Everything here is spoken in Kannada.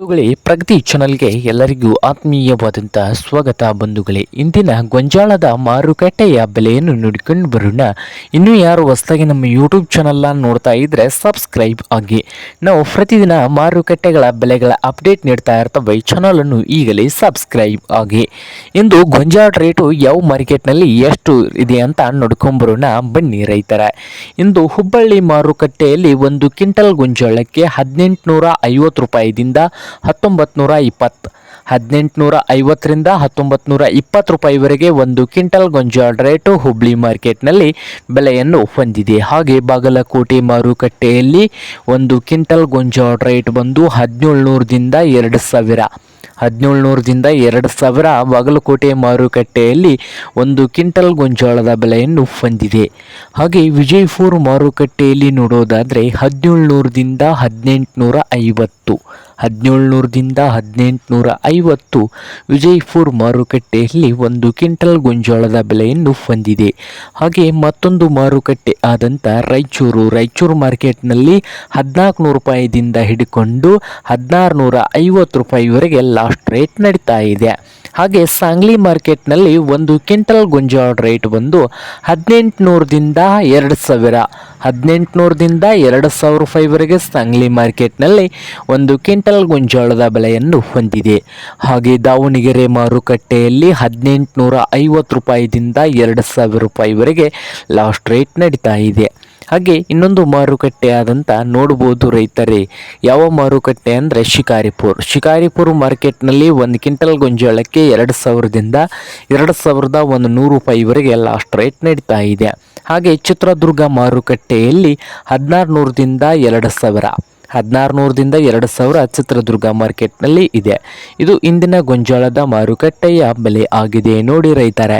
ಬಂಧುಗಳೇ, ಪ್ರಗತಿ ಚಾನಲ್ಗೆ ಎಲ್ಲರಿಗೂ ಆತ್ಮೀಯವಾದಂಥ ಸ್ವಾಗತ ಬಂಧುಗಳೇ. ಇಂದಿನ ಗೊಂಜಾಳದ ಮಾರುಕಟ್ಟೆಯ ಬೆಲೆಯನ್ನು ನೋಡಿಕೊಂಡು ಬರೋಣ. ಇನ್ನೂ ಯಾರು ಹೊಸದಾಗಿ ನಮ್ಮ ಯೂಟ್ಯೂಬ್ ಚಾನಲ್ನ ನೋಡ್ತಾ ಇದ್ದರೆ ಸಬ್ಸ್ಕ್ರೈಬ್ ಆಗಿ. ನಾವು ಪ್ರತಿದಿನ ಮಾರುಕಟ್ಟೆಗಳ ಬೆಲೆಗಳ ಅಪ್ಡೇಟ್ ನೀಡ್ತಾ ಇರ್ತವೆ. ಚಾನಲನ್ನು ಈಗಲೇ ಸಬ್ಸ್ಕ್ರೈಬ್ ಆಗಿ. ಇಂದು ಗೊಂಜಾಳ ರೇಟು ಯಾವ ಮಾರ್ಕೆಟ್ನಲ್ಲಿ ಎಷ್ಟು ಇದೆ ಅಂತ ನೋಡ್ಕೊಂಬರೋಣ ಬನ್ನಿ ರೈತರ. ಇಂದು ಹುಬ್ಬಳ್ಳಿ ಮಾರುಕಟ್ಟೆಯಲ್ಲಿ ಒಂದು ಕ್ವಿಂಟಲ್ ಗೊಂಜಾಳಕ್ಕೆ ಹದಿನೆಂಟುನೂರ ಐವತ್ತು ರೂಪಾಯಿದಿಂದ ಹತ್ತೊಂಬತ್ತು ನೂರ ಇಪ್ಪತ್ತು, ಹದಿನೆಂಟುನೂರ ಐವತ್ತರಿಂದ ಹತ್ತೊಂಬತ್ತು ನೂರ ಇಪ್ಪತ್ತು ರೂಪಾಯಿವರೆಗೆ ಒಂದು ಕ್ವಿಂಟಲ್ ಗೊಂಜಾಳ ರೇಟು ಹುಬ್ಳಿ ಮಾರ್ಕೆಟ್ನಲ್ಲಿ ಬೆಲೆಯನ್ನು ಹೊಂದಿದೆ. ಹಾಗೆ ಬಾಗಲಕೋಟೆ ಮಾರುಕಟ್ಟೆಯಲ್ಲಿ ಒಂದು ಕ್ವಿಂಟಲ್ ಗೊಂಜಾಳ ರೇಟ್ ಬಂದು ಹದಿನೇಳುನೂರದಿಂದ ಎರಡು ಸಾವಿರ ಹದಿನೇಳುನೂರದಿಂದ ಎರಡು ಸಾವಿರ ಬಾಗಲಕೋಟೆ ಮಾರುಕಟ್ಟೆಯಲ್ಲಿ ಒಂದು ಕ್ವಿಂಟಲ್ ಗೊಂಜಾಳದ ಬೆಲೆಯನ್ನು ಹೊಂದಿದೆ. ಹಾಗೆ ವಿಜಯಪುರ ಮಾರುಕಟ್ಟೆಯಲ್ಲಿ ನೋಡೋದಾದರೆ ಹದಿನೇಳುನೂರದಿಂದ ಹದಿನೆಂಟುನೂರ ಐವತ್ತು. ಹದಿನೇಳುನೂರದಿಂದ ಹದಿನೆಂಟುನೂರ ಐವತ್ತು ವಿಜಯಪುರ ಮಾರುಕಟ್ಟೆಯಲ್ಲಿ ಒಂದು ಕ್ವಿಂಟಲ್ ಗೊಂಜಾಳದ ಬೆಲೆಯನ್ನು ಹೊಂದಿದೆ. ಹಾಗೆ ಮತ್ತೊಂದು ಮಾರುಕಟ್ಟೆ ಆದಂಥ ರಾಯಚೂರು. ರಾಯಚೂರು ಮಾರ್ಕೆಟ್ನಲ್ಲಿ ಹದಿನಾಲ್ಕು ನೂರು ರೂಪಾಯಿದಿಂದ ಹಿಡ್ಕೊಂಡು ಹದಿನಾರು ನೂರ ಐವತ್ತು ರೂಪಾಯಿವರೆಗೆ ಲಾಸ್ಟ್ ರೇಟ್ ನಡೀತಾ ಇದೆ. ಹಾಗೆ ಸಾಂಗ್ಲಿ ಮಾರ್ಕೆಟ್ನಲ್ಲಿ ಒಂದು ಕ್ವಿಂಟಲ್ ಗೊಂಜಾಳ ರೇಟ್ ಬಂದು ಹದಿನೆಂಟುನೂರದಿಂದ ಎರಡು ಸಾವಿರ. ಹದಿನೆಂಟುನೂರದಿಂದ ಎರಡು ಸಾವಿರ ರೂಪಾಯಿವರೆಗೆ ಸಾಂಗ್ಲಿ ಮಾರ್ಕೆಟ್ನಲ್ಲಿ ಒಂದು ಕ್ವಿಂಟಲ್ ಗೊಂಜಾಳದ ಬೆಲೆಯನ್ನು ಹೊಂದಿದೆ. ಹಾಗೆ ದಾವಣಗೆರೆ ಮಾರುಕಟ್ಟೆಯಲ್ಲಿ ಹದಿನೆಂಟುನೂರ ಐವತ್ತು ರೂಪಾಯಿದಿಂದ ಎರಡು ಸಾವಿರ ರೂಪಾಯಿವರೆಗೆ ಲಾಸ್ಟ್ ರೇಟ್ ನಡೀತಾ ಇದೆ. ಹಾಗೆ ಇನ್ನೊಂದು ಮಾರುಕಟ್ಟೆ ಆದಂಥ ನೋಡ್ಬೋದು ರೈತರೇ, ಯಾವ ಮಾರುಕಟ್ಟೆ ಅಂದರೆ ಶಿಕಾರಿಪುರ್. ಶಿಕಾರಿಪುರ ಮಾರ್ಕೆಟ್ನಲ್ಲಿ ಒಂದು ಕ್ವಿಂಟಲ್ ಗೊಂಜಾಳಕ್ಕೆ ಎರಡು ಸಾವಿರದಿಂದ ಎರಡು ಸಾವಿರದ ಒಂದು ನೂರು ರೂಪಾಯಿವರೆಗೆ ಲಾಸ್ಟ್ ರೇಟ್ ನಡೀತಾ ಇದೆ. ಹಾಗೆ ಚಿತ್ರದುರ್ಗ ಮಾರುಕಟ್ಟೆಯಲ್ಲಿ ಹದಿನಾರು ನೂರದಿಂದ ಎರಡು ಸಾವಿರ. ಹದಿನಾರು ನೂರದಿಂದ ಎರಡು ಸಾವಿರ ಚಿತ್ರದುರ್ಗ ಮಾರ್ಕೆಟ್ನಲ್ಲಿ ಇದೆ. ಇದು ಇಂದಿನ ಗೊಂಜಾಳದ ಮಾರುಕಟ್ಟೆಯ ಬೆಲೆ ಆಗಿದೆ, ನೋಡಿ ರೈತರೆ.